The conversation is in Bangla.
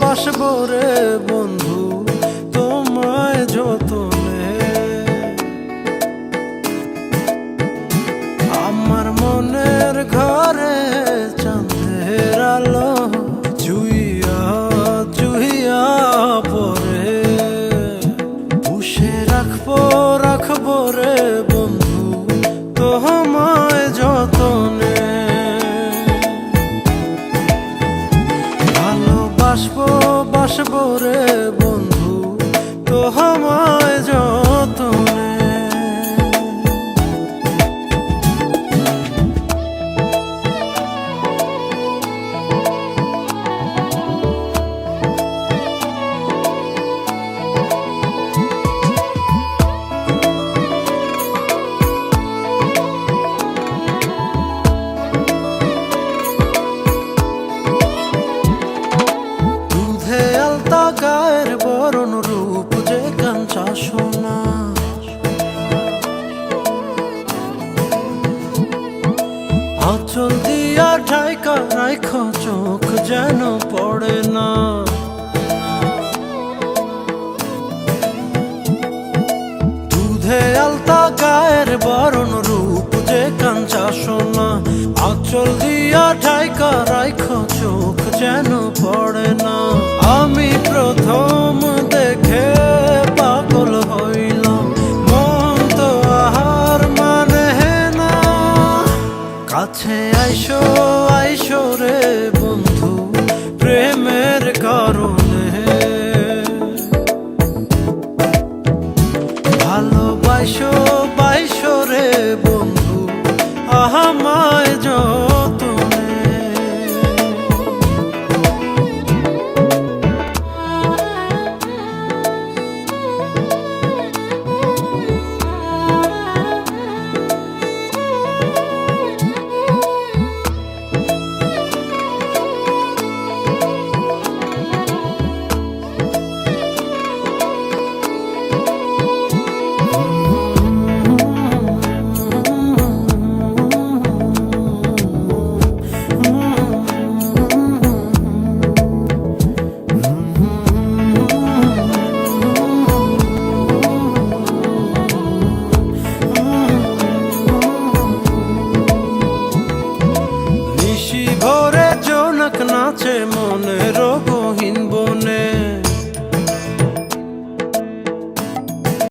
বাসবো রে বন্ধু, তোমায় যতনে। আমার মনের ঘরে চাঁদের আলো জুইয়া জুইয়া পরে পুষে রাখব রাখব রে বন্ধু তো যতনে আচল দিয়া ঠাইকা রাইখ, চোখ যেন পড়ে না। দুধে আলতা গায়ের বরণ রূপ যে কাঞ্চা সোনা, আচল দিয়া ঠাইকা রাইখ, চোখ যেন পড়ে আইসো বন্ধু প্রেমের কারণে। ভালোবাসো বাইসো রে বন্ধু আহামায় যতনে 새롭